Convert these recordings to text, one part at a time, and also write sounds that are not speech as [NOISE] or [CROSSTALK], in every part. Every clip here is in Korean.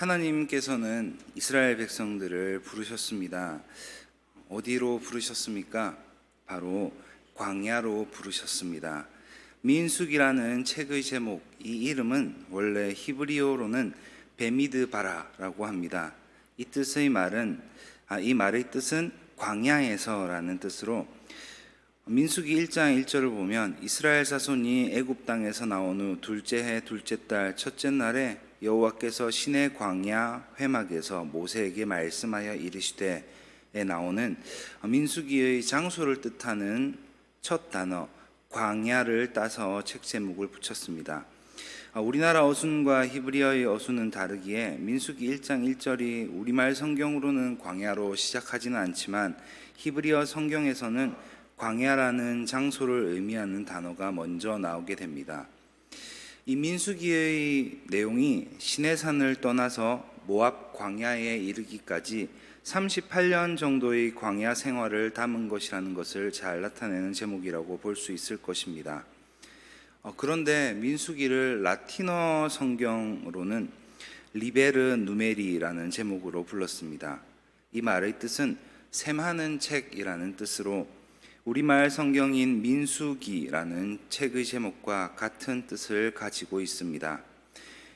하나님께서는 이스라엘 백성들을 부르셨습니다. 어디로 부르셨습니까? 바로 광야로 부르셨습니다. 민숙이라는 책의 제목, 이 이름은 원래 히브리어로는 베미드 바라라고 합니다. 이 뜻의 말은 아, 이 말의 뜻은 광야에서라는 뜻으로 민수기 1장 1절을 보면 이스라엘 자손이 애굽 땅에서 나온 후 둘째 해 둘째 달 첫째 날에 여호와께서 신의 광야 회막에서 모세에게 말씀하여 이르시되 에 나오는 민수기의 장소를 뜻하는 첫 단어 광야를 따서 책 제목을 붙였습니다. 아, 우리나라 어순과 히브리어의 어순은 다르기에 민수기 1장 1절이 우리말 성경으로는 광야로 시작하지는 않지만 히브리어 성경에서는 광야라는 장소를 의미하는 단어가 먼저 나오게 됩니다. 이 민수기의 내용이 시내산을 떠나서 모압 광야에 이르기까지 38년 정도의 광야 생활을 담은 것이라는 것을 잘 나타내는 제목이라고 볼 수 있을 것입니다. 어, 그런데 민수기를 라틴어 성경으로는 리베르 누메리라는 제목으로 불렀습니다. 이 말의 뜻은 샘하는 책이라는 뜻으로 우리말 성경인 민수기라는 책의 제목과 같은 뜻을 가지고 있습니다.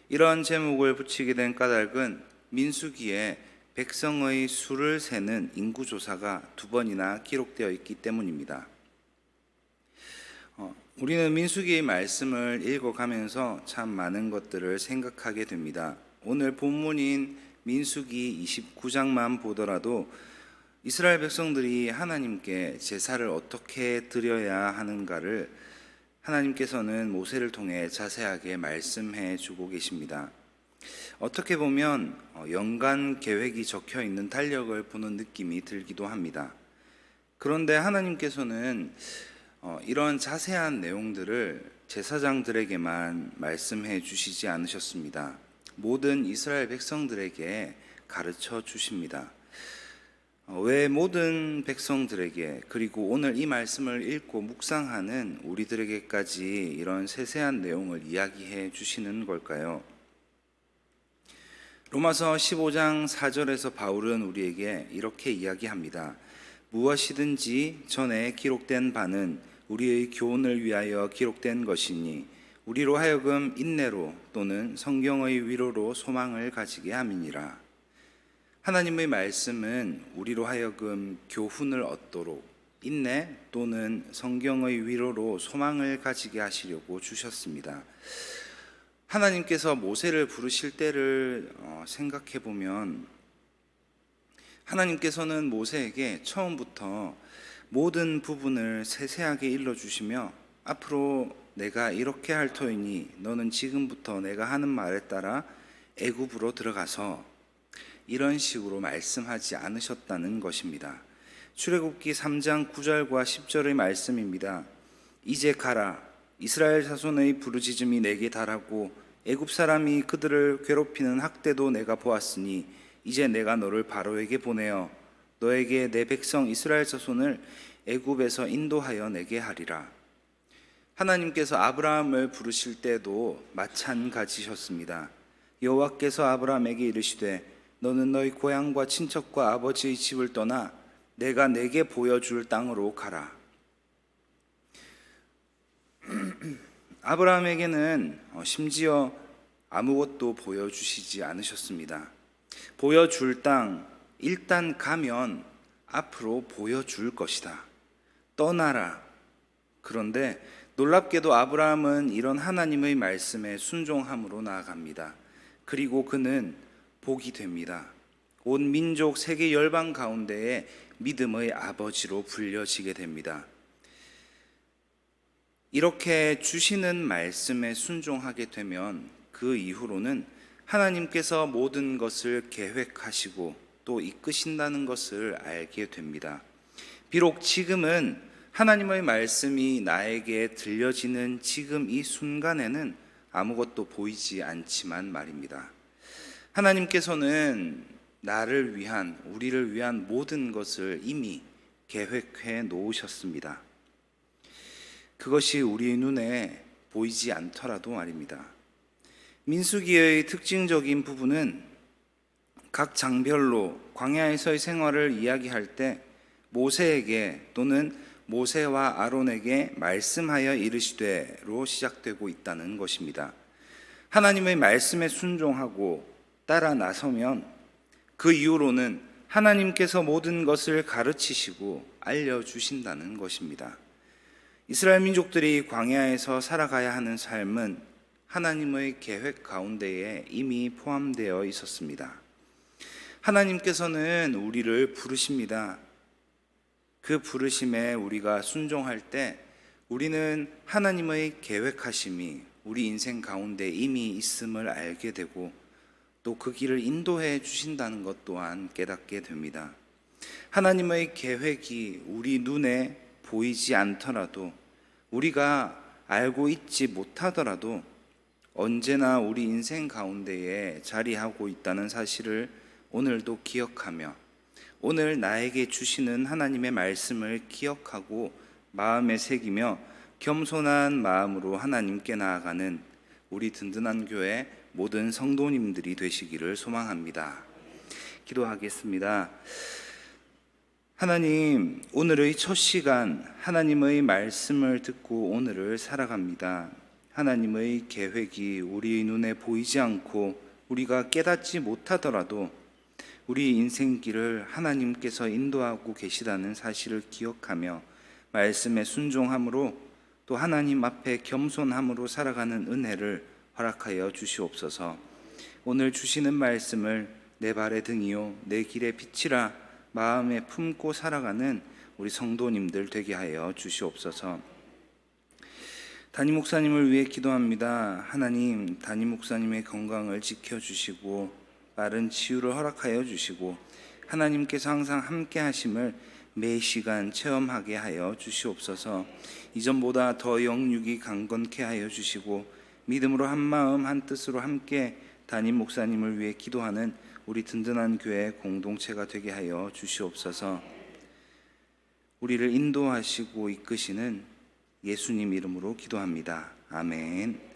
이런 제목을 붙이게 된 까닭은 민수기에 백성의 수를 세는 인구 조사가 두 번이나 기록되어 있기 때문입니다. 어, 우리는 민수기의 말씀을 읽어가면서 참 많은 것들을 생각하게 됩니다. 오늘 본문인 민수기 29장만 보더라도 이스라엘 백성들이 하나님께 제사를 어떻게 드려야 하는가를 하나님께서는 모세를 통해 자세하게 말씀해 주고 계십니다. 어떻게 보면 어, 연간 계획이 적혀 있는 달력을 보는 느낌이 들기도 합니다. 그런데 하나님께서는 어, 이런 자세한 내용들을 제사장들에게만 말씀해 주시지 않으셨습니다. 모든 이스라엘 백성들에게 가르쳐 주십니다. 어, 왜 모든 백성들에게 그리고 오늘 이 말씀을 읽고 묵상하는 우리들에게까지 이런 세세한 내용을 이야기해 주시는 걸까요? 로마서 15장 4절에서 바울은 우리에게 이렇게 이야기합니다. 무엇이든지 전에 기록된 바는 우리의 교훈을 위하여 기록된 것이니 우리로 하여금 인내로 또는 성경의 위로로 소망을 가지게 함이니라. 하나님의 말씀은 우리로 하여금 교훈을 얻도록 인내 또는 성경의 위로로 소망을 가지게 하시려고 주셨습니다. 하나님께서 모세를 부르실 때를 어, 생각해 보면 하나님께서는 모세에게 처음부터 모든 부분을 세세하게 일러 주시며 앞으로 내가 이렇게 할 터이니 너는 지금부터 내가 하는 말에 따라 애굽으로 들어가서 이런 식으로 말씀하지 않으셨다는 것입니다. 출애굽기 3장 9절과 10절의 말씀입니다. 이제 가라 이스라엘 자손의 부르짖음이 내게 달하고 애굽 사람이 그들을 괴롭히는 학대도 내가 보았으니 이제 내가 너를 바로에게 보내어 너에게 내 백성 이스라엘 자손을 애굽에서 인도하여 내게 하리라. 하나님께서 아브라함을 부르실 때도 마찬가지셨습니다. 여호와께서 아브라함에게 이르시되 너는 너희 고향과 친척과 아버지의 집을 떠나 내가 내게 보여줄 땅으로 가라. [CLEARS THROAT] 아브라함에게는 어, 심지어 아무것도 보여주시지 않으셨습니다. 보여줄 땅, 일단 가면 앞으로 보여줄 것이다. 떠나라. 그런데 놀랍게도 아브라함은 이런 하나님의 말씀에 순종함으로 나아갑니다. 그리고 그는 복이 됩니다. 온 민족 세계 열방 가운데에 믿음의 아버지로 불려지게 됩니다. 이렇게 주시는 말씀에 순종하게 되면 그 이후로는 하나님께서 모든 것을 계획하시고 또 이끄신다는 것을 알게 됩니다. 비록 지금은 하나님의 말씀이 나에게 들려지는 지금 이 순간에는 아무것도 보이지 않지만 말입니다. 하나님께서는 나를 위한, 우리를 위한 모든 것을 이미 계획해 놓으셨습니다. 그것이 우리 눈에 보이지 않더라도 말입니다. 민수기의 특징적인 부분은 각 장별로 광야에서의 생활을 이야기할 때 모세에게 또는 모세와 아론에게 말씀하여 이르시되로 시작되고 있다는 것입니다. 하나님의 말씀에 순종하고 따라 나서면 그 이후로는 하나님께서 모든 것을 가르치시고 알려주신다는 것입니다. 이스라엘 민족들이 광야에서 살아가야 하는 삶은 하나님의 계획 가운데에 이미 포함되어 있었습니다. 하나님께서는 우리를 부르십니다. 그 부르심에 우리가 순종할 때 우리는 하나님의 계획하심이 우리 인생 가운데 이미 있음을 알게 되고 또 그 길을 인도해 주신다는 것 또한 깨닫게 됩니다. 하나님의 계획이 우리 눈에 보이지 않더라도 우리가 알고 있지 못하더라도 언제나 우리 인생 가운데에 자리하고 있다는 사실을 오늘도 기억하며 오늘 나에게 주시는 하나님의 말씀을 기억하고 마음에 새기며 겸손한 마음으로 하나님께 나아가는 우리 든든한 교회 모든 성도님들이 되시기를 소망합니다. 기도하겠습니다. 하나님, 오늘의 첫 시간 하나님의 말씀을 듣고 오늘을 살아갑니다. 하나님의 계획이 우리 눈에 보이지 않고 우리가 깨닫지 못하더라도 우리 인생길을 하나님께서 인도하고 계시다는 사실을 기억하며 말씀에 순종함으로 또 하나님 앞에 겸손함으로 살아가는 은혜를 허락하여 주시옵소서. 오늘 주시는 말씀을 내 발의 등이요 내 길의 빛이라 마음에 품고 살아가는 우리 성도님들 되게 하여 주시옵소서. 담임 목사님을 위해 기도합니다. 하나님, 담임 목사님의 건강을 지켜 주시고 빠른 치유를 허락하여 주시고 하나님께서 항상 함께 하심을 매 시간 체험하게 하여 주시옵소서. 이전보다 더 영육이 강건케 하여 주시고 믿음으로 한 마음 한 뜻으로 함께 담임 목사님을 위해 기도하는 우리 든든한 교회 공동체가 되게 하여 주시옵소서. 우리를 인도하시고 이끄시는 예수님 이름으로 기도합니다. 아멘.